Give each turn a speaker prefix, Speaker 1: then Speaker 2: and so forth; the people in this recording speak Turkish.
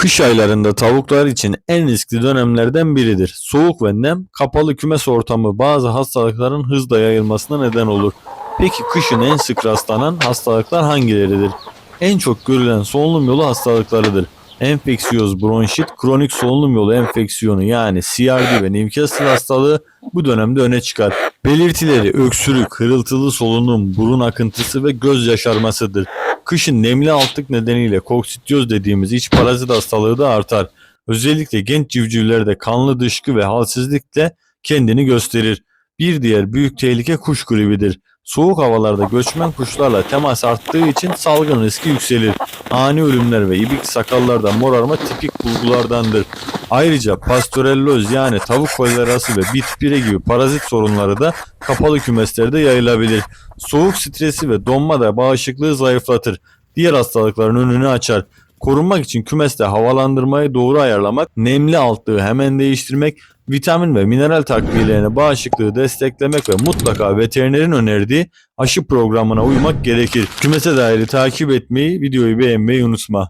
Speaker 1: Kış aylarında tavuklar için en riskli dönemlerden biridir. Soğuk ve nem, kapalı kümes ortamı bazı hastalıkların hızla yayılmasına neden olur. Peki kışın en sık rastlanan hastalıklar hangileridir? En çok görülen solunum yolu hastalıklarıdır. Enfeksiyöz bronşit, kronik solunum yolu enfeksiyonu yani CRD ve Newcastle hastalığı bu dönemde öne çıkar. Belirtileri öksürük, hırıltılı solunum, burun akıntısı ve göz yaşarmasıdır. Kışın nemli altlık nedeniyle koksityoz dediğimiz iç parazit hastalığı da artar. Özellikle genç civcivlerde kanlı dışkı ve halsizlikle kendini gösterir. Bir diğer büyük tehlike kuş gribidir. Soğuk havalarda göçmen kuşlarla temas arttığı için salgın riski yükselir. Ani ölümler ve ibik sakallarda morarma tipik bulgulardandır. Ayrıca pastorelloz yani tavuk kolerası ve bit pire gibi parazit sorunları da kapalı kümeslerde yayılabilir. Soğuk stresi ve donma da bağışıklığı zayıflatır. Diğer hastalıkların önünü açar. Korunmak için kümeste havalandırmayı doğru ayarlamak, nemli altlığı hemen değiştirmek, vitamin ve mineral takviyelerine bağışıklığı desteklemek ve mutlaka veterinerin önerdiği aşı programına uymak gerekir. Kümese dair takip etmeyi, videoyu beğenmeyi unutma.